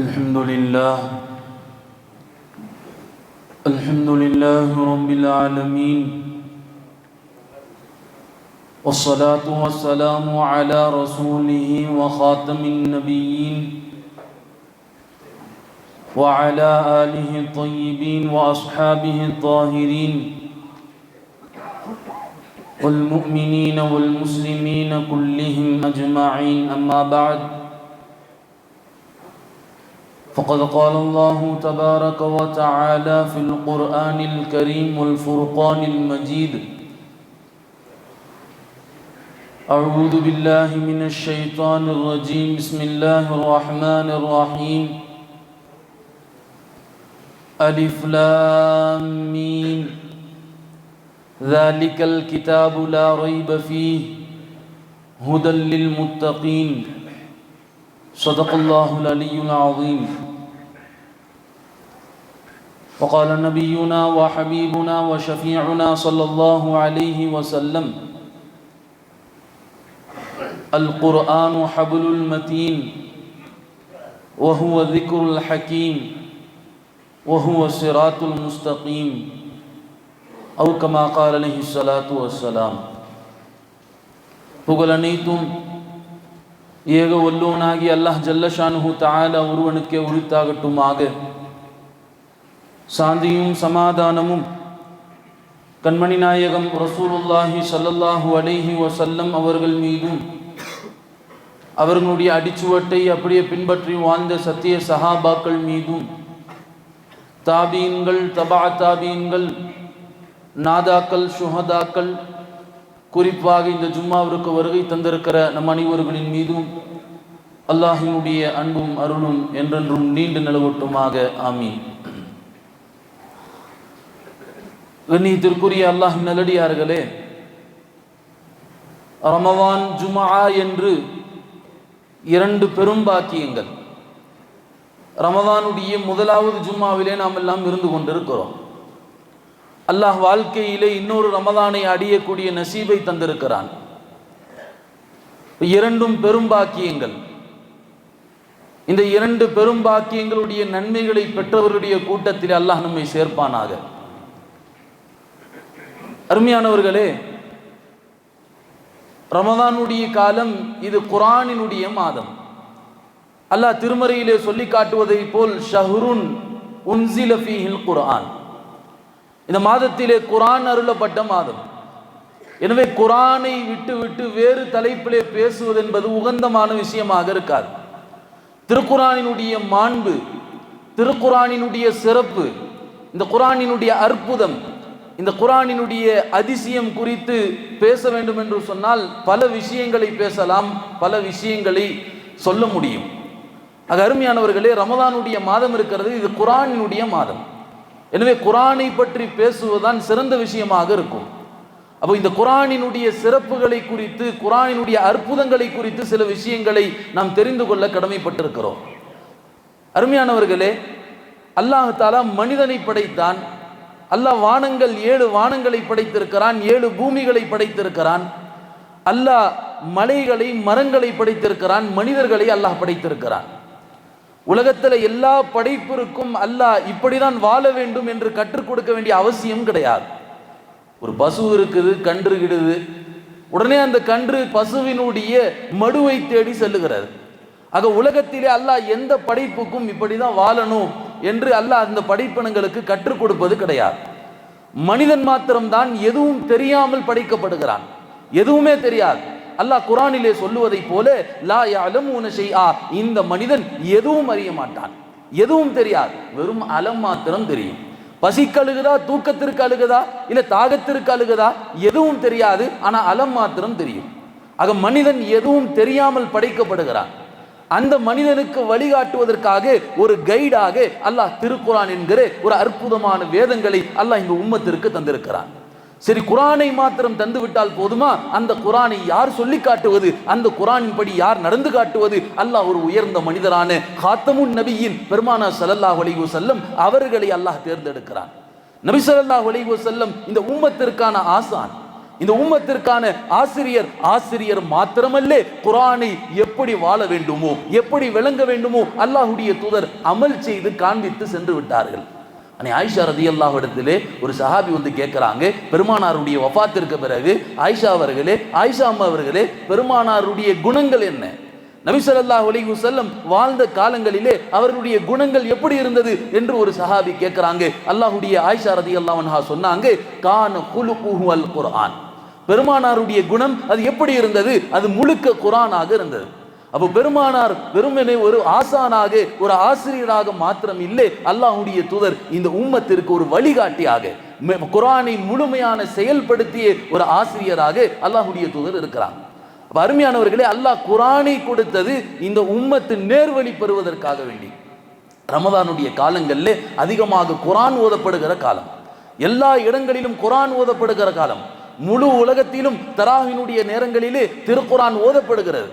الحمد لله. الحمد لله رب العالمين. والصلاة والسلام على رسوله وخاتم النبيين وعلى آله الطيبين وأصحابه الطاهرين والمؤمنين والمسلمين كلهم أجمعين. أما بعد فقد قال الله تبارك وتعالى في القرآن الكريم والفرقان المجيد. أعوذ بالله من الشيطان الرجيم. بسم الله الرحمن الرحيم. ألف لام ذلك الكتاب لا ريب فيه. هدى للمتقين. صدق الله العلي العظيم. وقال نبينا وحبيبنا وشفيعنا صلى الله عليه وسلم القرآن حبل المتين وهو ذكر الحكيم وهو الصراط المستقيم أو كما قال عليه الصلاة والسلام புகழ் அனைத்தும் ஏக வல்லோனாகி அல்லாஹ் ஜல்லஷானுஹு தாலா ஒருவனுக்கே உரித்தாகட்டுமாக சாந்தியும் சமாதானமும். கண்மணி நாயகம் ரசூலுல்லாஹி சல்லல்லாஹு அலைஹி வசல்லம் அவர்கள் மீதும் அவர்களுடைய அடிச்சுவட்டை அப்படியே பின்பற்றி வாழ்ந்த சத்திய சஹாபாக்கள் மீதும் தாபீன்கள் தபா தாபீன்கள் நாதாக்கள் சுஹதாக்கள் குறிப்பாக இந்த ஜும்மாவிற்கு வருகை தந்திருக்கிற நம் அனைவர்களின் மீதும் அல்லாஹினுடைய அன்பும் அருளும் என்றென்றும் நீண்டு நிலவட்டுமாக. ஆமீன். கண்ணியத்திற்குரிய அல்லாஹ் நல்லடியார்களே ரமவான் ஜுமா என்று இரண்டு பெரும் பாக்கியங்கள். ரமதானுடைய முதலாவது ஜும்மாவிலே நாம் எல்லாம் இருந்து கொண்டிருக்கிறோம். அல்லாஹ் வாழ்க்கையிலே இன்னொரு ரமதானை அடியக்கூடிய நசீபை தந்திருக்கிறான். இரண்டும் பெரும் பாக்கியங்கள். இந்த இரண்டு பெரும் பாக்கியங்களுடைய நன்மைகளை பெற்றவருடைய கூட்டத்தில் அல்லாஹ் நம்மை சேர்ப்பானாக. அருமையானவர்களே ரமதானுடைய காலம் இது குரானினுடைய மாதம். அல்லாஹ் திருமறையிலே சொல்லி காட்டுவதை போல் ஷஹ்ருன் உன்சில ஃபீஹில் குரான் இந்த மாதத்திலே குரான் அருளப்பட்ட மாதம். எனவே குரானை விட்டு விட்டு வேறு தலைப்பிலே பேசுவது என்பது உகந்தமான விஷயமாக இருக்காது. திருக்குறானினுடைய மாண்பு திருக்குறானினுடைய சிறப்பு இந்த குரானினுடைய அற்புதம் இந்த குரானினுடைய அதிசயம் குறித்து பேச வேண்டும் என்று சொன்னால் பல விஷயங்களை பேசலாம் பல விஷயங்களை சொல்ல முடியும். ஆக அருமையானவர்களே ரமதானுடைய மாதம் இருக்கிறது இது குரானினுடைய மாதம். எனவே குரானை பற்றி பேசுவதுதான் சிறந்த விஷயமாக இருக்கும். அப்போ இந்த குரானினுடைய சிறப்புகளை குறித்து குரானினுடைய அற்புதங்களை குறித்து சில விஷயங்களை நாம் தெரிந்து கொள்ள கடமைப்பட்டிருக்கிறோம். அருமையானவர்களே அல்லாஹ் தாலா மனிதனை படைத்தான் அல்லாஹ் வானங்கள் ஏழு வானங்களை படைத்திருக்கிறான் ஏழு பூமிகளை படைத்திருக்கிறான். அல்லாஹ் மலைகளை மரங்களை படைத்திருக்கிறான் மனிதர்களை அல்லாஹ் படைத்திருக்கிறான். உலகத்தில் எல்லா படைப்பிற்கும் அல்லாஹ் இப்படிதான் வாழ வேண்டும் என்று கற்றுக் கொடுக்க வேண்டிய அவசியம் கிடையாது. ஒரு பசு இருக்குது கன்று கிடுது. உடனே அந்த கன்று பசுவினுடைய மடுவை தேடி செல்லுகிறது. ஆக உலகத்திலே அல்லாஹ் எந்த படைப்புக்கும் இப்படிதான் வாழணும். என்று அல்லாஹ் அந்த படைப்பினங்களுக்கு கற்றுக் கொடுப்பது கிடையாது. மனிதன் மாத்திரம்தான் எதுவும் தெரியாமல் படைக்கப்படுகிறான். எதுவுமே தெரியாது. அல்லாஹ் குரானிலே சொல்லுவதை போல லா அலமூன ஆ இந்த மனிதன் எதுவும் அறிய மாட்டான். எதுவும் தெரியாது. வெறும் அலம் மாத்திரம் தெரியும். பசிக்கு அழுகுதா தூக்கத்திற்கு அழுகுதா இல்லை தாகத்திற்கு அழுகுதா எதுவும் தெரியாது. ஆனா அலம் மாத்திரம் தெரியும். ஆக மனிதன் எதுவும் தெரியாமல் படைக்கப்படுகிறான். அந்த மனிதனுக்கு வழிகாட்டுவதற்காக ஒரு கைடாக அல்லாஹ் திருக்குரான் என்கிற ஒரு அற்புதமான வேதங்களை அல்லாஹ் இந்த உம்மத்திற்கு தந்திருக்கிறான். சரி குரானை மாத்திரம் தந்து விட்டால் போதுமா? அந்த குரானை யார் சொல்லி காட்டுவது? அந்த குரானின் படி யார் நடந்து காட்டுவது? அல்லாஹ் ஒரு உயர்ந்த மனிதரான ஹாத்தமுன் நபியின் பெருமானா சல்லல்லாஹ் ஒலிவு செல்லம் அவர்களை அல்லாஹ் தேர்ந்தெடுக்கிறான். நபி சல்லாஹ் ஒலிவு செல்லம் இந்த உம்மத்திற்கான ஆசான். இந்த உம்மத்திற்கான ஆசிரியர் ஆசிரியர் மாத்திரமல்ல குரானை எப்படி வாழ வேண்டுமோ எப்படி விளங்க வேண்டுமோ அல்லாஹுடைய தூதர் அமல் செய்து காண்பித்து சென்று விட்டார்கள். அன்னை ஆயிஷா ரதி இடத்திலே ஒரு சஹாபி வந்து கேட்குறாங்க பெருமானாருடைய வஃபாத்திற்கு பிறகு ஆயிஷா அவர்களே ஆயிஷா அம்மா அவர்களே பெருமானாருடைய குணங்கள் என்ன? நபிசல்லாஹ் அலைஹி செல்லம் வாழ்ந்த காலங்களிலே அவர்களுடைய குணங்கள் எப்படி இருந்தது என்று ஒரு சஹாபி கேட்குறாங்க. அல்லாஹுடைய ஆயிஷா ரதி அல்லாஹா சொன்னாங்க கான குலுகுஹு அல் குர்ஆன். பெருமானாருடைய குணம் அது எப்படி இருந்தது? அது முழுக்க குரானாக இருந்தது. அப்போ பெருமானார் வெறுமனே ஒரு ஆசானாக ஒரு ஆசிரியராக மாத்திரம் இல்லை அல்லாஹுடைய தூதர் இந்த உம்மத்திற்கு ஒரு வழிகாட்டியாக குரானை முழுமையான செயல்படுத்திய ஒரு ஆசிரியராக அல்லாஹுடைய தூதர் இருக்கிறாங்க அருமையானவர்களே அல்லாஹ் குரானை கொடுத்தது இந்த உம்மத்து நேர்வழி பெறுவதற்காக வேண்டி. ரமதானுடைய காலங்களில் அதிகமாக குரான் ஓதப்படுகிற காலம். எல்லா இடங்களிலும் குரான் ஓதப்படுகிற காலம். முழு உலகத்திலும் தராவினுடைய நேரங்களிலே திருக்குரான் ஓதப்படுகிறது.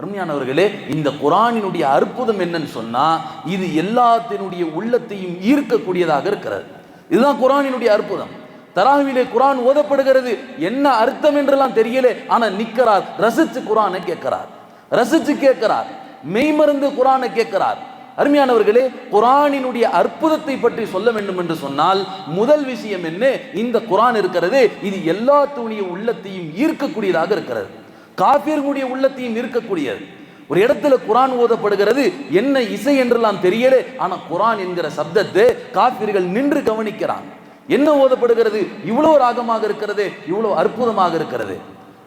அருமையானவர்களே இந்த குரானினுடைய அற்புதம் என்னன்னு சொன்னா இது எல்லாத்தினுடைய உள்ளத்தையும் ஈர்க்கக்கூடியதாக இருக்கிறது. இதுதான் குரானினுடைய அற்புதம். தராவிலே குரான் ஓதப்படுகிறது என்ன அர்த்தம் என்றெல்லாம் தெரியல ஆனா நிக்கிறார் ரசிச்சு குரானை கேட்கிறார். ரசிச்சு கேட்கிறார் மெய்மருந்து குரானை கேட்கிறார். அருமையானவர்களே குரானினுடைய அற்புதத்தை பற்றி சொல்ல வேண்டும் என்று சொன்னால் முதல் விஷயம் என்ன? இந்த குரான் இருக்கிறது இது எல்லாத்துடைய உள்ளத்தையும் ஈர்க்கக்கூடியதாக இருக்கிறது. காபியர்களுடைய உள்ளத்தையும் ஈர்க்கக்கூடியது. ஒரு இடத்துல குரான் ஓதப்படுகிறது என்ன இசை என்றெல்லாம் தெரியல ஆனா குரான் என்கிற சப்தத்தை காபிர்கள் நின்று கவனிக்கிறான் என்ன ஓதப்படுகிறது? இவ்வளவு ராகமாக இருக்கிறது இவ்வளவு அற்புதமாக இருக்கிறது.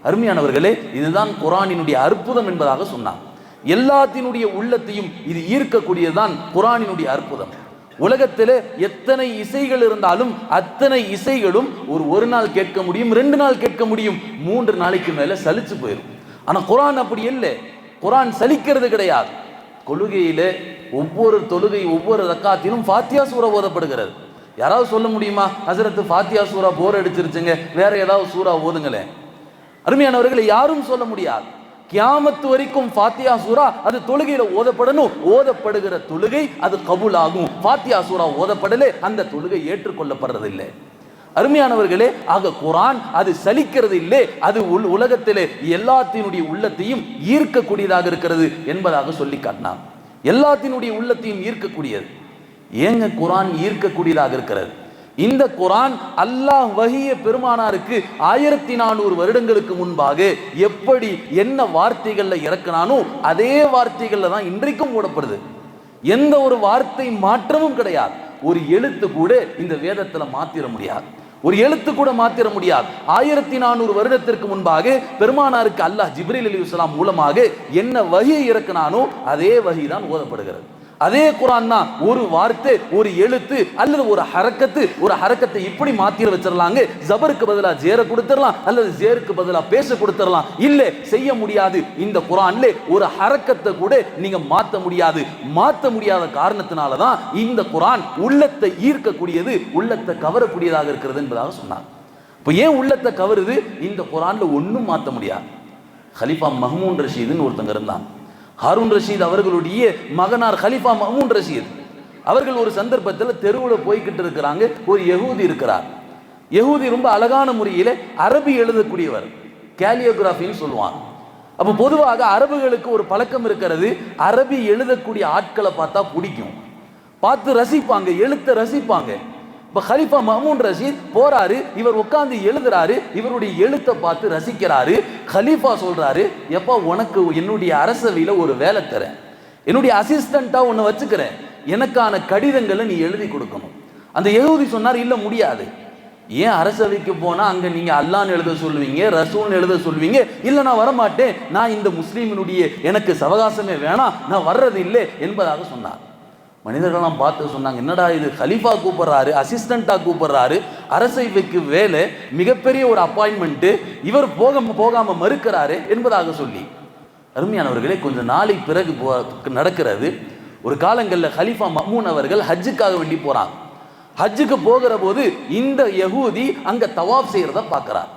அருமையானவர்களே இதுதான் குரானினுடைய அற்புதம் என்பதாக சொன்னான் எல்லாத்தினுடைய உள்ளத்தையும் இது ஈர்க்கக்கூடியதுதான் குரானினுடைய அற்புதம். உலகத்தில் எத்தனை இசைகள் இருந்தாலும் அத்தனை இசைகளும் ஒரு ஒரு நாள் கேட்க முடியும் ரெண்டு நாள் கேட்க முடியும் மூன்று நாளைக்கு மேலே சலிச்சு போயிடும் ஆனால் குரான் அப்படி இல்லை. குரான் சலிக்கிறது கிடையாது. கொள்கையில் ஒவ்வொரு தொழுகை ஒவ்வொரு ரக்காத்திலும் ஃபாத்தியா சூரா ஓதப்படுகிறது. யாராவது சொல்ல முடியுமா? ஹசரத்து ஃபாத்தியா சூரா போர் அடிச்சிருச்சுங்க வேற ஏதாவது சூறா ஓதுங்களேன். அருமையானவர்களை யாரும் சொல்ல முடியாது. கியாமத்து வரைக்கும் ஃபாத்தியா சூரா அது தொழுகையில ஓதப்படணும். ஓதப்படுகிற தொழுகை அது கபூல் ஆகும் ஃபாத்தியா சூரா ஓதப்படலே அந்த தொழுகை ஏற்றுக்கொள்ளப்படுறது இல்லை அருமையானவர்களே ஆக குரான் அது சலிக்கிறது இல்லை அது உள் உலகத்திலே எல்லாத்தினுடைய உள்ளத்தையும் ஈர்க்கக்கூடியதாக இருக்கிறது என்பதாக சொல்லி காட்டினான். எல்லாத்தினுடைய உள்ளத்தையும் ஈர்க்கக்கூடியது. ஏங்க குரான் ஈர்க்கக்கூடியதாக இருக்கிறது? இந்த குரான் அல்லாஹ் வகிய பெருமானாருக்கு ஆயிரத்தி நானூறு வருடங்களுக்கு முன்பாக எப்படி என்ன வார்த்தைகள்ல இறக்கினானோ அதே வார்த்தைகளில் தான் இன்றைக்கும் போடப்படுது எந்த ஒரு வார்த்தை மாற்றமும் கிடையாது. ஒரு எழுத்து கூட இந்த வேதத்துல மாத்திர முடியாது. ஒரு எழுத்து கூட மாத்திர முடியாது. ஆயிரத்தி நானூறு வருடத்திற்கு முன்பாக பெருமானாருக்கு அல்லாஹ் ஜிப்ரில் அலி மூலமாக என்ன வகையை இறக்கினானோ அதே வகை தான் ஓதப்படுகிறது. அதே குரான் தான் ஒரு வார்த்தை ஒரு எழுத்து அல்லது ஒரு ஹரக்கத்து. ஒரு ஹரக்கத்தை இப்படி மாத்திர வச்சிடலாங்க ஜபருக்கு பதிலா ஜேர கொடுத்துடலாம் அல்லது ஜேருக்கு பதிலா பேச கொடுத்துடலாம் இல்ல செய்ய முடியாது. இந்த குரான்ல ஒரு ஹரக்கத்தை கூட நீங்க மாத்த முடியாது. மாத்த முடியாத காரணத்தினால தான் இந்த குரான் உள்ளத்தை ஈர்க்கக்கூடியது உள்ளத்தை கவரக்கூடியதாக இருக்கிறது என்பதாக சொன்னார். இப்போ ஏன் உள்ளத்தை கவருது? இந்த குரான்ல ஒன்றும் மாற்ற முடியாது. ஹலிஃபா மஹமூன் ரஷீதுன்னு ஒருத்தங்க இருந்தான். ஹாரூன் ரஷீத் அவர்களுடைய மகனார் ஹலிஃபா மஹமூன் ரஷீத். அவர்கள் ஒரு சந்தர்ப்பத்தில் தெருவில் போய்கிட்டு இருக்கிறாங்க ஒரு யகூதி இருக்கிறார். யகூதி ரொம்ப அழகான முறையில் அரபி எழுதக்கூடியவர் கேலியோகிராஃபின்னு சொல்லுவாங்க அப்போ பொதுவாக அரபுகளுக்கு ஒரு பழக்கம் இருக்கிறது அரபி எழுதக்கூடிய ஆட்களை பார்த்தா பிடிக்கும். பார்த்து ரசிப்பாங்க எழுத்த ரசிப்பாங்க. இப்போ ஹலிஃபா மஹமூன் ரஷீத் போறாரு இவர் உட்காந்து எழுதுறாரு இவருடைய எழுத்தை பார்த்து ரசிக்கிறாரு. ஹலீஃபா சொல்றாரு எப்போ உனக்கு என்னுடைய அரசவையில் ஒரு வேலை தரேன். என்னுடைய அசிஸ்டண்ட்டாக ஒன்று வச்சுக்கிறேன். எனக்கான கடிதங்களை நீ எழுதி கொடுக்கணும். அந்த எழுதி சொன்னார் இல்லை முடியாது. ஏன் அரசவைக்கு போனால் அங்கே நீங்கள் அல்லான்னு எழுத சொல்லுவீங்க ரசூல்னு எழுத சொல்லுவீங்க? இல்லை நான் வரமாட்டேன். நான் இந்த முஸ்லீமினுடைய எனக்கு சவகாசமே வேணாம். நான் வர்றது இல்லை என்பதாக சொன்னார். மனிதர்கள்லாம் பார்த்து சொன்னாங்க என்னடா இது? ஹலீஃபா கூப்பிட்றாரு அசிஸ்டண்ட்டாக கூப்பிட்றாரு அரசைவைக்கு வேலை மிகப்பெரிய ஒரு அப்பாயின்மெண்ட்டு இவர் போக போகாமல் மறுக்கிறாரு என்பதாக சொல்லி. அருமையானவர்களே கொஞ்சம் நாளை பிறகு நடக்கிறது. ஒரு காலங்களில் ஹலீஃபா மஹ்மூன் அவர்கள் ஹஜ்ஜுக்காக வேண்டி போகிறாங்க ஹஜ்ஜுக்கு போகிற போது இந்த யகூதி அங்கே தவாப் செய்கிறத பார்க்குறார்.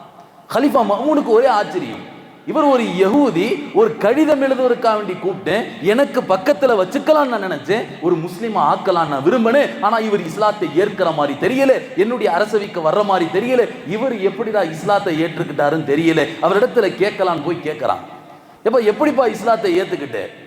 ஹலீஃபா மஹ்மூனுக்கு ஒரே ஆச்சரியம். இவர் ஒரு யகூதி ஒரு கடிதம் எழுதுவதற்காக வேண்டி கூப்பிட்டேன். எனக்கு பக்கத்துல வச்சுக்கலாம்னு நான் நினைச்சேன். ஒரு முஸ்லீமா ஆக்கலாம் நான் விரும்பினேன். ஆனா இவர் இஸ்லாத்தை ஏற்கிற மாதிரி தெரியல. என்னுடைய அரசவைக்கு வர்ற மாதிரி தெரியல. இவர் எப்படிடா இஸ்லாத்தை ஏற்றுக்கிட்டாருன்னு தெரியல. அவரிடத்துல கேட்கலான்னு போய் கேட்கறான். எப்ப எப்படிப்பா இஸ்லாத்தை ஏத்துக்கிட்டு?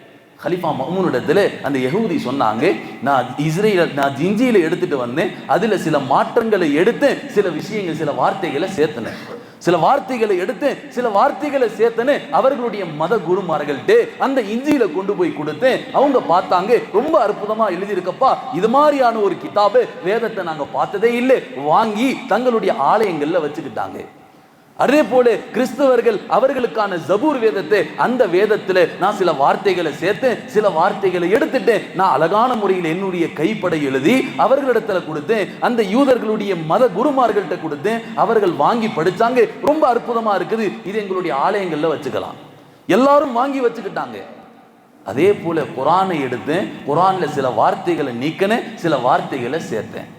ஹலிஃபா மஹ்மூனிடத்துல அந்த யஹூதி சொன்னாங்க நான் இஸ்ரேல நான் ஜிஞ்சியில எடுத்துட்டு வந்தேன் அதுல சில மாற்றங்களை எடுத்து சில விஷயங்கள் சில வார்த்தைகளை சேர்த்தனேன் சில வார்த்தைகளை எடுத்து சில வார்த்தைகளை சேர்த்தனு அவர்களுடைய மத குருமார்கள்ட்டு அந்த இஞ்சியில கொண்டு போய் கொடுத்து அவங்க பார்த்தாங்க ரொம்ப அற்புதமா எழுதியிருக்கப்பா இது மாதிரியான ஒரு கிதாபு வேதத்தை நாங்க பார்த்ததே இல்லை வாங்கி தங்களுடைய ஆலயங்கள்ல வச்சுக்கிட்டாங்க அதே போல கிறிஸ்தவர்கள் அவர்களுக்கான ஜபூர் வேதத்தை அந்த வேதத்துல நான் சில வார்த்தைகளை சேர்த்து சில வார்த்தைகளை எடுத்துட்டு நான் அழகான முறையில் என்னுடைய கைப்படை எழுதி அவர்களிடத்துல கொடுத்தேன். அந்த யூதர்களுடைய மத குருமார்கள்ட்ட கொடுத்தேன். அவர்கள் வாங்கி படிச்சாங்க. ரொம்ப அற்புதமா இருக்குது. இது எங்களுடைய ஆலயங்கள்ல வச்சுக்கலாம். எல்லாரும் வாங்கி வச்சுக்கிட்டாங்க. அதே போல குரானை எடுத்து குரான்ல சில வார்த்தைகளை நீக்கினேன். சில வார்த்தைகளை சேர்த்தேன்.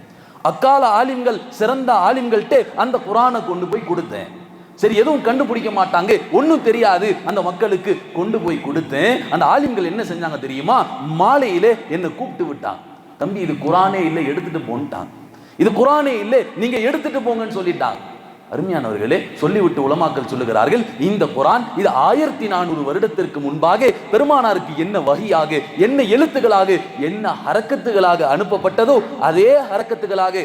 அக்கால ஆலிம்கள் சிறந்த ஆலிம்கள்ட்ட அந்த குரானை கொண்டு போய் கொடுத்தேன். சரி எதுவும் கண்டுபிடிக்க மாட்டாங்க. ஒன்றும் தெரியாது. அந்த மக்களுக்கு கொண்டு போய் கொடுத்தேன். அந்த ஆலிம்கள் என்ன செஞ்சாங்க தெரியுமா? மாலையிலே என்னை கூப்பிட்டு விட்டாங்க. தம்பி இது குரானே இல்லை எடுத்துட்டு போன்ட்டாங்க. இது குரானே இல்லை நீங்க எடுத்துட்டு போங்கன்னு சொல்லிட்டாங்க. அருமையானவர்களே சொல்லிவிட்டு உலமாக்கல் சொல்லுகிறார்கள் இந்த குரான் இது ஆயிரத்தி நானூறு வருடத்திற்கு முன்பாக பெருமானாருக்கு என்ன வகையாக என்ன எழுத்துக்களாக என்ன ஹரக்கத்துகளாக அனுப்பப்பட்டதோ அதே ஹரக்கத்துகளாக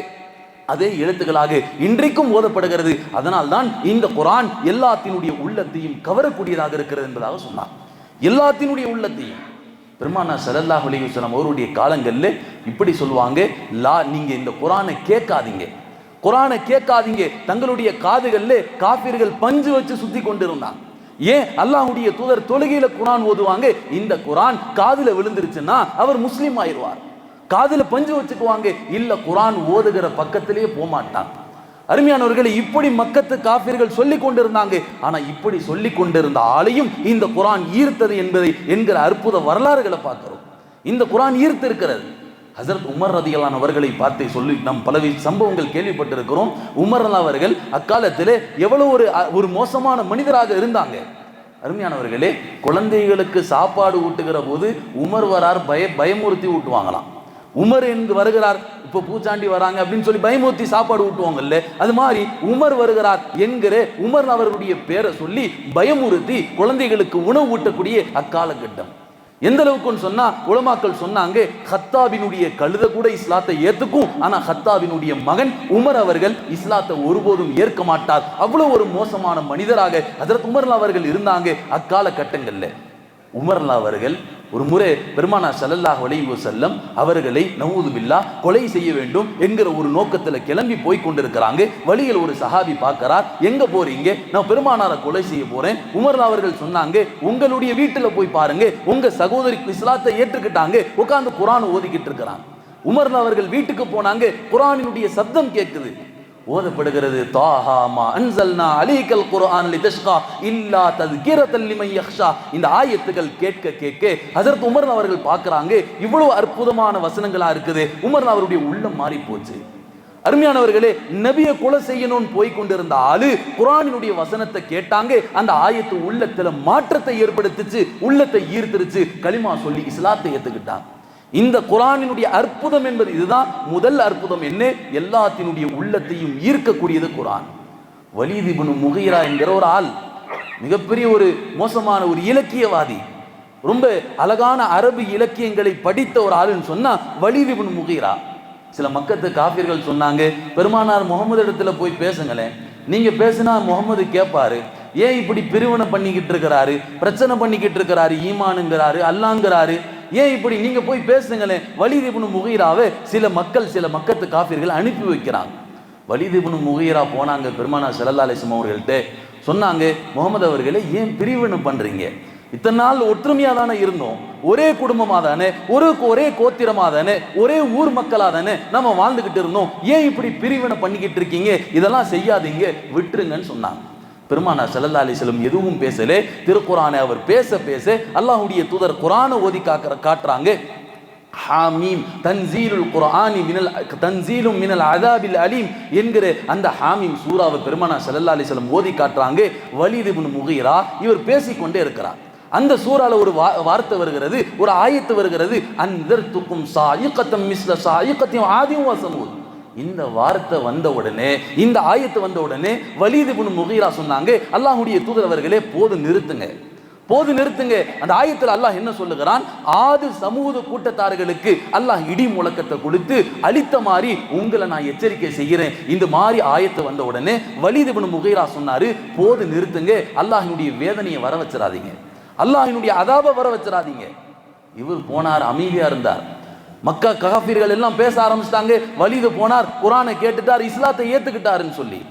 அதே எழுத்துக்களாக இன்றைக்கும் ஓதப்படுகிறது. அதனால்தான் இந்த குரான் எல்லாத்தினுடைய உள்ளத்தையும் கவரக்கூடியதாக இருக்கிறது என்பதாக சொன்னார். எல்லாத்தினுடைய உள்ளத்தையும். பெருமானா சல்லல்லாஹு அலைஹி அவருடைய காலங்களில் இப்படி சொல்லுவாங்க லா நீங்க இந்த குரானை கேட்காதீங்க. குரானை கேட்காதீங்க. தங்களுடைய காதுகளில் காப்பீர்கள் பஞ்சு வச்சு சுற்றி கொண்டிருந்தாங்க ஏன்? அல்லாஹுடைய தூதர் தொழுகையில குரான் ஓதுவாங்க. இந்த குரான் காதில் விழுந்துருச்சுன்னா அவர் முஸ்லீம் ஆயிடுவார். காதில் பஞ்சு வச்சுக்குவாங்க. இல்ல குரான் ஓதுகிற பக்கத்திலேயே போகமாட்டான் அருமையானவர்களை இப்படி மக்கத்து காபிர்கள் சொல்லி கொண்டிருந்தாங்க. ஆனா இப்படி சொல்லி கொண்டிருந்த ஆளையும் இந்த குரான் ஈர்த்தது என்பதை என்கிற அற்புத வரலாறுகளை பார்க்கிறோம். இந்த குரான் ஈர்த்து இருக்கிறது ஹசரத் உமர் ரதியலான் அவர்களை பார்த்து சொல்லி நம் பல சம்பவங்கள் கேள்விப்பட்டிருக்கிறோம். உமர் அவர்கள் அக்காலத்திலே எவ்வளவு ஒரு ஒரு மோசமான மனிதராக இருந்தாங்க. அருமையானவர்களே குழந்தைகளுக்கு சாப்பாடு ஊட்டுகிற போது உமர் வரார் பய பயமுறுத்தி ஊட்டுவாங்களாம். உமர் என்று வருகிறார் இப்போ பூச்சாண்டி வராங்க அப்படின்னு சொல்லி பயமுறுத்தி சாப்பாடு ஊட்டுவாங்கல்ல அது மாதிரி உமர் வருகிறார் என்கிற உமர் அவர்களுடைய பேரை சொல்லி பயமுறுத்தி குழந்தைகளுக்கு உணவு ஊட்டக்கூடிய அக்காலகட்டம். எந்த அளவுக்குன்னு சொன்னா உலமாக்கள் சொன்னாங்க ஹத்தாபினுடைய கழுத கூட இஸ்லாத்தை ஏத்துக்கும் ஆனா ஹத்தாவினுடைய மகன் உமர் அவர்கள் இஸ்லாத்தை ஒருபோதும் ஏற்க மாட்டார். அவ்வளவு ஒரு மோசமான மனிதராக அதற்கு உமர்லா அவர்கள் இருந்தாங்க அக்கால கட்டங்கள்ல உமர்லா அவர்கள் ஒரு முறை பெருமானா சல்லல்லாஹ் அலைஹி செல்லம் அவர்களை நவூது பில்லா கொலை செய்ய வேண்டும் என்கிற ஒரு நோக்கத்தில் கிளம்பி போய் கொண்டிருக்கிறாங்க. வழியில் ஒரு சஹாபி பார்க்கிறார். எங்க போறீங்க? நான் பெருமானாரை கொலை செய்ய போறேன். உமர்லா அவர்கள் சொன்னாங்க உங்களுடைய வீட்டில் போய் பாருங்க. உங்க சகோதரி இஸ்லாத்தை ஏற்றுக்கிட்டாங்க. உட்காந்து குரான் ஓதிக்கிட்டு இருக்கிறாங்க உமர்லா அவர்கள் வீட்டுக்கு போனாங்க. குரானினுடைய சப்தம் கேட்குது ஓதப்படுகிறது. தாஹாமா அன்சல்னா அலைக்கல் குர்ஆன் லிதஷ்கா இல்லா தஸ்கிரத்தல் லிமன் யக்ஷா இந்த ஆயத்துகள் கேட்க கேட்க ஹஜரத் உமர் அவர்கள் பார்க்குறாங்க இவ்வளவு அற்புதமான வசனங்களா இருக்குது. உமர் அவருடைய உள்ளம் மாறி போச்சு அருமையானவர்களே நபியை கொலை செய்யணும்னு போய் கொண்டிருந்த ஆளு குரானினுடைய வசனத்தை கேட்டாங்க அந்த ஆயத்து உள்ளத்துல மாற்றத்தை ஏற்படுத்துச்சு உள்ளத்தை ஈர்த்துருச்சு களிமா சொல்லி இஸ்லாத்தை ஏத்துக்கிட்டாங்க இந்த குரானினுடைய அற்புதம் என்பது இதுதான். முதல் அற்புதம் என்ன? எல்லாத்தினுடைய உள்ளத்தையும் ஈர்க்கக்கூடியது குரான். வலிதிபுனு முகைரா என்கிற ஒரு ஆள் மிகப்பெரிய ஒரு மோசமான ஒரு இலக்கியவாதி ரொம்ப அழகான அரபு இலக்கியங்களை படித்த ஒரு ஆளுன்னு சொன்னா வலிதிபுனு முகைரா. சில மக்கத்து காபிர்கள் சொன்னாங்க பெருமானார் முகமது இடத்துல போய் பேசுங்களேன். நீங்க பேசினா முகமது கேட்பாரு ஏன் இப்படி பிரிவினை பண்ணிக்கிட்டு இருக்கிறாரு? பிரச்சனை பண்ணிக்கிட்டு இருக்கிறாரு ஈமானுங்கிறாரு அல்லாங்கிறாரு. ஏன் இப்படி நீங்க போய் பேசுங்களேன் வலிதிபுனு முகீராவை சில மக்கள் சில மக்கத்து காபிர்கள் அனுப்பி வைக்கிறாங்க. வலிதிபுனு முகீரா போனாங்க பெருமானா ஸல்லல்லாஹு அலைஹி அவர்கள்ட்ட. சொன்னாங்க முகமது அவர்களே ஏன் பிரிவினை பண்றீங்க? இத்தனை நாள் ஒற்றுமையாக தானே இருந்தோம். ஒரே குடும்பமாக தானே ஒரு ஒரே கோத்திரமா தானே ஒரே ஊர் மக்களாக தானே நம்ம வாழ்ந்துக்கிட்டு இருந்தோம். ஏன் இப்படி பிரிவினை பண்ணிக்கிட்டு இருக்கீங்க? இதெல்லாம் செய்யாதீங்க விட்டுருங்கன்னு சொன்னாங்க. பெருமானா ஸல்லல்லாஹு அலைஹி எதுவும் பேசலே. திருக்குரானை அவர் பேச பேச அல்லாஹுடைய தூதர் குரானை ஓதி காக்கிற காட்டுறாங்க. ஹாமீம் தன்சீலுல் குர்ஆனி மினல் தன்சீலும் மினல் அதாபில் அலீம் என்கிற அந்த ஹாமீம் சூராவை பெருமானா ஸல்லல்லாஹு அலைஹி ஓதி காட்டுறாங்க. வலீத் இப்னு முகீரா இவர் பேசிக்கொண்டே இருக்கிறார். அந்த சூறால ஒரு வா- வார்த்தை வருகிறது ஒரு ஆயத்து வருகிறது. அந்தர் துக்கும் சாயுக்கத்தம் மிஸ்ல சாயுக்கத்தையும் ஆதியும் வசமூத் இந்த வார்த்தை வந்த உடனே இந்த ஆயத்து வந்த உடனே வலிது இப்னு முகீரா சொன்னாங்க அல்லாஹுடைய தூதர் அவர்களே போது நிறுத்துங்க. போது நிறுத்துங்க. அந்த ஆயத்தில் அல்லாஹ் என்ன சொல்லுகிறான்? ஆது சமூக கூட்டத்தார்களுக்கு அல்லாஹ் இடி முழக்கத்தை கொடுத்து அளித்த மாதிரி உங்களை நான் எச்சரிக்கை செய்கிறேன். இந்த மாதிரி ஆயத்தை வந்த உடனே வலிது இப்னு முகைரா சொன்னாரு போது நிறுத்துங்க. அல்லாஹினுடைய வேதனையை வர வச்சிடாதீங்க அல்லாஹினுடைய அதாபை வர வச்சிடாதீங்க இவர் போனார் அமைதியா இருந்தார். மக்கா ககாஃபிர்கள் எல்லாம் பேச ஆரம்பிச்சிட்டாங்க. வலிது போனார். குரானை கேட்டுட்டார். இஸ்லாத்தை ஏத்துக்கிட்டாருன்னு சொல்லி.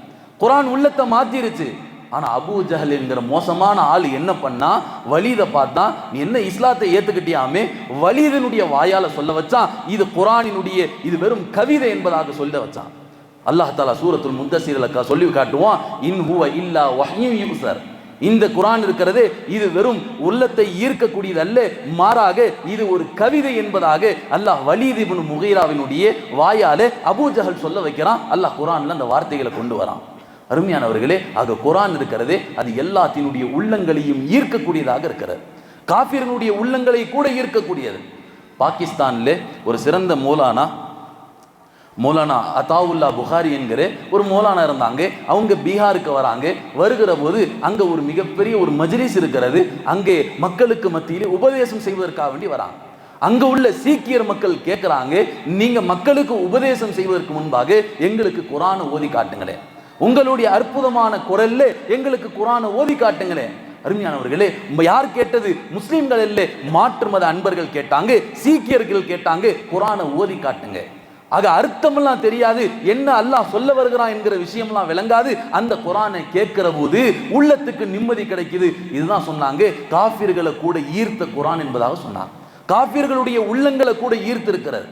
குரான் உள்ளத்தை மாத்திருச்சு. ஆனா அபூ ஜஹல் என்கிற மோசமான ஆள் என்ன பண்ணா? வலீதை பார்த்தா நீ என்ன இஸ்லாத்தை ஏத்துக்கிட்டியாமே? வலீதனுடைய வாயால சொல்ல வச்சான். இது குரானினுடைய இது வெறும் கவிதை என்பதாக சொல்ல வச்சான். அல்லாஹ் தாலா சூரத்துல் முத்தசீரலக்கா சொல்லி காட்டுவான். இன் ஹுவ இல்லா வஹ்யும் யூசர் இந்த குரான் இருக்கிறது இது வெறும் உள்ளத்தை ஈர்க்கக்கூடியது அல்ல மாறாக இது ஒரு கவிதை என்பதாக அல்லாஹ் வலீத் இப்னு முகீராவினுடைய வாயாலே அபூஜஹல் சொல்ல வைக்கிறான். அல்லாஹ் குரான்ல அந்த வார்த்தைகளை கொண்டு வரான். அருமையானவர்களே ஆக குரான் இருக்கிறதே அது எல்லாத்தினுடைய உள்ளங்களையும் ஈர்க்கக்கூடியதாக இருக்கிறது. காஃபிரனுடைய உள்ளங்களை கூட ஈர்க்கக்கூடியது. பாகிஸ்தான்ல ஒரு சிறந்த மூலானா மௌலானா அத்தாவுல்லா புகாரி என்கிற ஒரு மௌலானா இருந்தாங்க. அவங்க பீகாருக்கு வராங்க. வருகிற போது அங்க ஒரு மிகப்பெரிய ஒரு மஜ்லிஸ் இருக்கிறது. அங்கே மக்களுக்கு மத்தியில் உபதேசம் செய்வதற்காக வேண்டி வராங்க. அங்க உள்ள சீக்கியர் மக்கள் கேட்குறாங்க நீங்க மக்களுக்கு உபதேசம் செய்வதற்கு முன்பாக எங்களுக்கு குரானை ஓதி காட்டுங்களேன் உங்களுடைய அற்புதமான குரல்ல எங்களுக்கு குரானை ஓதி காட்டுங்களேன் அருமையானவர்களே யார் கேட்டது? முஸ்லீம்கள் இல்லை மாற்று மத அன்பர்கள் கேட்டாங்க சீக்கியர்கள் கேட்டாங்க குரானை ஓதி காட்டுங்க. ஆக அர்த்தமெல்லாம் தெரியாது. என்ன அல்லாஹ் சொல்ல வருகிறான் என்கிற விஷயம்லாம் விளங்காது. அந்த குரானை கேட்கிற போது உள்ளத்துக்கு நிம்மதி கிடைக்குது. இதுதான் சொன்னாங்க. காஃபிர்களை கூட ஈர்த்த குரான் என்பதாக சொன்னாங்க. காஃபிர்களுடைய உள்ளங்களை கூட ஈர்த்திருக்கிறது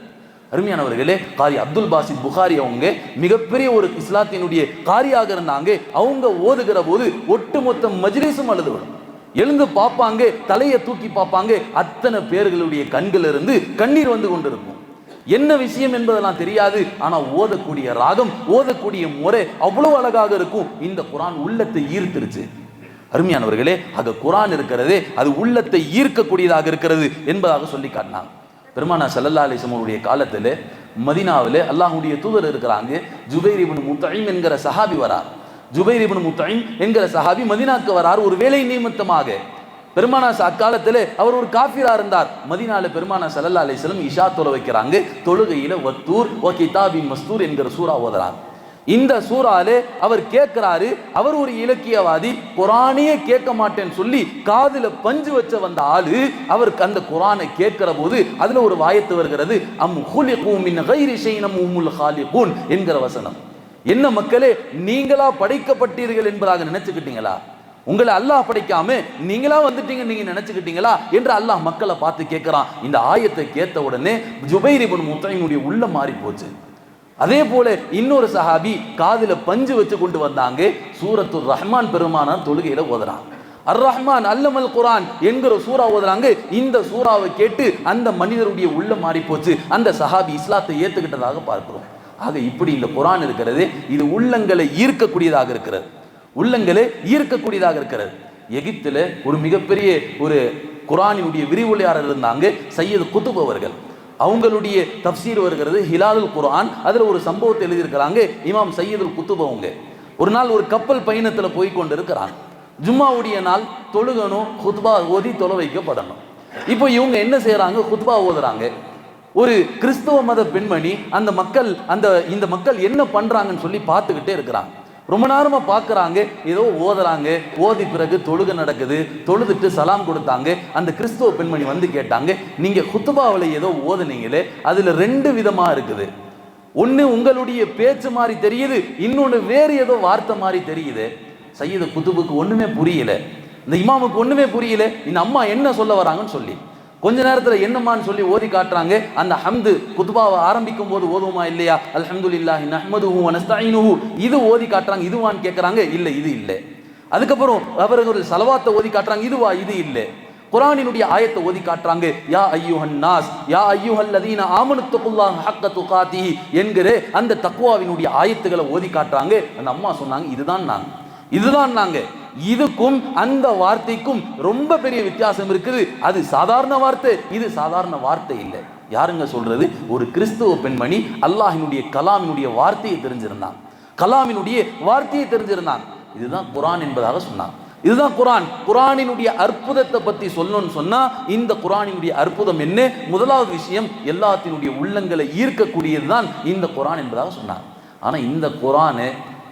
அருமையானவர்களே காரி அப்துல் பாசித் புகாரி அவங்க மிகப்பெரிய ஒரு இஸ்லாத்தினுடைய காரியாக இருந்தாங்க. அவங்க ஓதுகிற போது ஒட்டுமொத்த மஜ்லிஸும் அழுதுவிடும் எழுந்து பார்ப்பாங்க தலையை தூக்கி பார்ப்பாங்க. அத்தனை பேர்களுடைய கண்கள் இருந்து கண்ணீர் வந்து கொண்டிருக்கும். என்ன விஷயம் என்பதெல்லாம் தெரியாது. ஆனால் ஓதக்கூடிய ராகம் ஓதக்கூடிய முறை அவ்வளவு அழகாக இருக்கும். இந்த குரான் உள்ளத்தை ஈர்த்திருச்சு. அருமையானவர்களே ஆக குரான் இருக்கிறதே அது உள்ளத்தை ஈர்க்கக்கூடியதாக இருக்கிறது என்பதாக சொல்லி காட்டினாங்க. பெருமானா சல்லல்லா அலிசமனுடைய காலத்தில் மதினாவில் அல்லாஹுடைய தூதர் இருக்கிறாங்க. ஜுபைர் இபின் முத்தைம் என்கிற சஹாபி வரார். ஜுபைர் இபின் முத்தைம் என்கிற சஹாபி மதினாக்கு வரார். ஒரு வேலை நிமித்தமாக பெருமானா அக்காலத்தில் அவர் ஒரு காஃபிரா இருந்தார். மதினால பெருமானா சல்லல்லா அலிஸ்லம் இஷா தொலை வைக்கிறாங்க. தொழுகையில வத்தூர் ஓ கிதாபின் மஸ்தூர் என்கிற சூரா ஓதுறாங்க இந்த சூறாலே அவர் கேட்கிறாரு அவர் ஒரு இலக்கியவாதி குரானையே கேட்க மாட்டேன்னு சொல்லி காதுல பஞ்சு வச்ச வந்த ஆளு அவருக்கு அந்த குரானை கேட்கிற போது அதுல ஒரு வாயத்து வருகிறது. அம் ஹுலிகு ஹாலிகூன் என்கிற வசனம். என்ன மக்களே நீங்களா படைக்கப்பட்டீர்கள் என்பதாக நினைச்சுக்கிட்டீங்களா? உங்களை அல்லாஹ் படைக்காம நீங்களா வந்துட்டீங்க நீங்க நினைச்சுக்கிட்டீங்களா என்று அல்லாஹ் மக்களை பார்த்து கேட்கிறான். இந்த ஆயத்தை கேட்ட உடனே ஜுபைர் இப்னு முத்தையினுடைய உள்ள மாறி போச்சு அதே போல இன்னொரு சஹாபி காதில் பஞ்சு வச்சு கொண்டு வந்தாங்க. சூரத்து ரஹ்மான் பெருமானார் தொழுகையில ஓதுறான். அர் ரஹ்மான் அல்லமல் குரான் என்கிற சூறா ஓதுறாங்க. இந்த சூறாவை கேட்டு அந்த மனிதருடைய உள்ள மாறி போச்சு அந்த சஹாபி இஸ்லாத்தை ஏத்துக்கிட்டதாக பார்க்கிறோம். ஆக இப்படி இந்த குரான் இருக்கிறது இது உள்ளங்களை ஈர்க்கக்கூடியதாக இருக்கிறது. உள்ளங்களே ஈர்க்கக்கூடியதாக இருக்கிறது. எகிப்தில் ஒரு மிகப்பெரிய ஒரு குரானினுடைய விரிவுரையாளர் இருந்தாங்க சையது குத்துப் அவர்கள். அவங்களுடைய தப்சீர் வருகிறது ஹிலாலுல் குரான் அதில் ஒரு சம்பவத்தை எழுதியிருக்கிறாங்க இமாம் சையதுல் குத்துப் அவங்க. ஒரு நாள் ஒரு கப்பல் பயணத்தில் போய் கொண்டு இருக்கிறாங்க ஜும்மாவுடைய நாள் தொழுகணும் குத்பா ஓதி தொலை வைக்கப்படணும். இப்போ இவங்க என்ன செய்கிறாங்க ஹுத்பா ஓதுறாங்க. ஒரு கிறிஸ்தவ மத பெண்மணி அந்த மக்கள் அந்த இந்த மக்கள் என்ன பண்றாங்கன்னு சொல்லி பார்த்துக்கிட்டே இருக்கிறாங்க. ரொம்ப நேரமாக பார்க்குறாங்க ஏதோ ஓதுறாங்க. ஓதி பிறகு தொழுக நடக்குது. தொழுதுட்டு சலாம் கொடுத்தாங்க. அந்த கிறிஸ்துவ பெண்மணி வந்து கேட்டாங்க நீங்கள் குத்துபாவில் ஏதோ ஓதுனீங்களே அதில் ரெண்டு விதமாக இருக்குது. ஒன்று உங்களுடைய பேச்சு மாதிரி தெரியுது இன்னொன்று வேறு ஏதோ வார்த்தை மாதிரி தெரியுது. சையத குத்துபுக்கு ஒன்றுமே புரியல. இந்த இமாமுக்கு ஒன்றுமே புரியல. இந்த அம்மா என்ன சொல்ல வராங்கன்னு சொல்லி. கொஞ்ச நேரத்தில் என்னம்மான்னு சொல்லி ஓதி காட்டுறாங்க. அந்த ஹம்து குத்பாவை ஆரம்பிக்கும் போது ஓதுவோமா இல்லையா? அல்ஹம்துலில்லாஹி நஹ்மதுஹு வ இது ஓதி காட்டுறாங்க இதுவான்னு கேட்குறாங்க இல்லை இது இல்லை. அதுக்கப்புறம் அவர்கள் சலவாத்தை ஓதி காட்டுறாங்க இதுவா இது இல்லை. குரானினுடைய ஆயத்தை ஓதி காட்டுறாங்க யா ஐயுஹன் நாஸ் யா ஐயுஹல் லதீன ஆமனுத்துக்குல்லாஹ் ஹக்க துகாத்தி என்கிற அந்த தக்குவாவினுடைய ஆயத்துகளை ஓதி காட்டுறாங்க. அந்த அம்மா சொன்னாங்க இதுதான் நாங்கள் இதுதான் நாங்கள் இதுக்கும் அந்த வார்த்தைக்கும் ரொம்ப பெரிய வித்தியாசம் இருக்குது. அது சாதாரண வார்த்தை இது சாதாரண வார்த்தை இல்லை. யாருங்க சொல்றது? ஒரு கிறிஸ்துவ பெண்மணி அல்லாஹினுடைய கலாமினுடைய வார்த்தையை தெரிஞ்சிருந்தான். கலாமினுடைய வார்த்தையை தெரிஞ்சிருந்தான். இதுதான் குரான் என்பதாக சொன்னான். இதுதான் குரான். குரானினுடைய அற்புதத்தை பத்தி சொல்லணும்னு சொன்னா இந்த குரானினுடைய அற்புதம் என்ன? முதலாவது விஷயம் எல்லாத்தினுடைய உள்ளங்களை ஈர்க்கக்கூடியதுதான் இந்த குரான் என்பதாக சொன்னார் ஆனா இந்த குரானு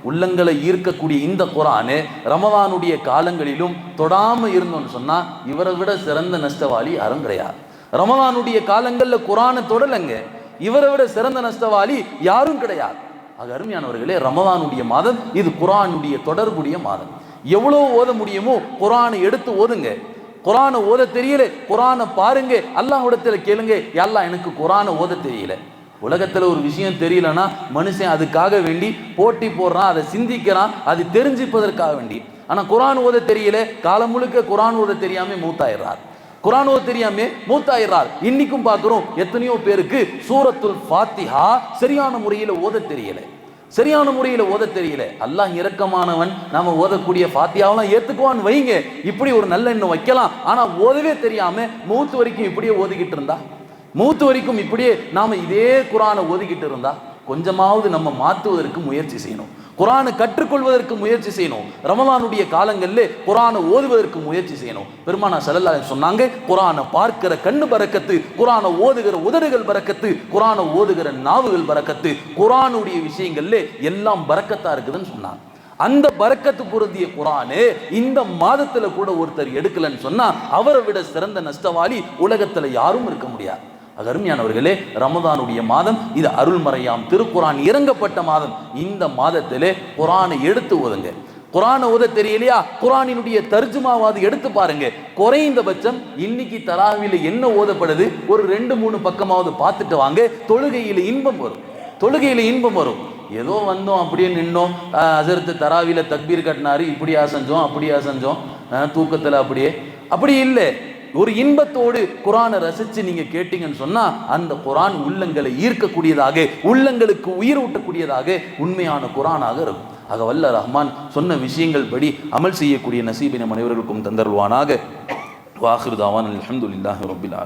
உள்ளங்களை ஈர்க்கக்கூடிய இந்த குரானு ரமவானுடைய காலங்களிலும் தொடாமல் இருந்தோம்னு சொன்னால் இவரை விட சிறந்த நஷ்டவாளி யாரும் கிடையாது. ரமவானுடைய காலங்களில் குரானை தொடலைங்க. இவரை விட சிறந்த நஷ்டவாளி யாரும் கிடையாது. ஆக அருமையானவர்களே ரமவானுடைய மாதம் இது குரானுடைய தொடர்புடைய மாதம். எவ்வளோ ஓத முடியுமோ குரானை எடுத்து ஓதுங்க. குரானை ஓத தெரியல குரானை பாருங்க அல்லாஹ் இடத்துல கேளுங்க எல்லாம் எனக்கு குரானை ஓத தெரியல. உலகத்தில் ஒரு விஷயம் தெரியலனா மனுஷன் அதுக்காக வேண்டி போட்டி போடுறான் அதை சிந்திக்கிறான் அது தெரிஞ்சுப்பதற்காக வேண்டி. ஆனால் குரான் ஓத தெரியல காலம் முழுக்க குரான் ஓத தெரியாமல் மூத்தாயிடுறார். குரான் ஓத தெரியாமல் மூத்தாயிடுறார். இன்னைக்கும் பார்க்குறோம் எத்தனையோ பேருக்கு சூரத்துல் ஃபாத்திஹா சரியான முறையில் ஓத தெரியல. சரியான முறையில் ஓத தெரியல. அல்லாஹ் இரக்கமானவன் நாம ஓதக்கூடிய ஃபாத்தியாவெல்லாம் ஏத்துக்குவான் வைங்க. இப்படி ஒரு நல்ல எண்ணம் வைக்கலாம். ஆனா ஓதவே தெரியாம மூத்து வரைக்கும் இப்படியே ஓதிக்கிட்டு இருந்தா? மூத்து வரைக்கும் இப்படியே நாம இதே குரானை ஒதுக்கிட்டு இருந்தா கொஞ்சமாவது நம்ம மாற்றுவதற்கு முயற்சி செய்யணும். குரானை கற்றுக்கொள்வதற்கு முயற்சி செய்யணும். ரமலானுடைய காலங்களில் குரானை ஓதுவதற்கு முயற்சி செய்யணும். பெருமானா செல்லல்லா சொன்னாங்க குரானை பார்க்கிற கண்ணு பறக்கத்து குரானை ஓதுகிற உதடுகள் பறக்கத்து குரானை ஓதுகிற நாவுகள் பறக்கத்து குரானுடைய விஷயங்கள்ல எல்லாம் பறக்கத்தா இருக்குதுன்னு சொன்னாங்க. அந்த பறக்கத்து பொருந்திய குரானு இந்த மாதத்துல கூட ஒருத்தர் எடுக்கலன்னு சொன்னா அவரை விட சிறந்த நஷ்டவாளி உலகத்துல யாரும் இருக்க முடியாது. அது அருமையானவர்களே ரமதானுடைய மாதம் இது அருள்மறையாம் திருக்குரான் இறங்கப்பட்ட மாதம். இந்த மாதத்திலே குரானை எடுத்து ஓதுங்க. குரானை ஓத தெரியலையா? குரானினுடைய தர்ஜுமாவாது எடுத்து பாருங்க. குறைந்தபட்சம் இன்னைக்கு தராவில என்ன ஓதப்படுது? ஒரு ரெண்டு மூணு பக்கமாவது பார்த்துட்டு வாங்க. தொழுகையில இன்பம் வரும். தொழுகையில இன்பம் வரும். ஏதோ வந்தோம் அப்படியே நின்னோம். அசரத்து தராவில தக்பீர் கட்டினாரு. இப்படியா செஞ்சோம் அப்படியா செஞ்சோம். தூக்கத்தில் அப்படியே. அப்படி இல்லை. ஒரு இன்பத்தோடு குரானை ரசிச்சு நீங்க கேட்டீங்கன்னு சொன்னா அந்த குரான் உள்ளங்களை ஈர்க்கக்கூடியதாக உள்ளங்களுக்கு உயிர் ஊட்டக்கூடியதாக உண்மையான குரானாக இருக்கும். ஆக வல்ல ரஹ்மான் சொன்ன விஷயங்கள் படி அமல் செய்யக்கூடிய நசீபின அனைவர்களுக்கும் தந்தருவானாக வாஹிருதாவான் அலமதுல்லாஹி ரப்பில்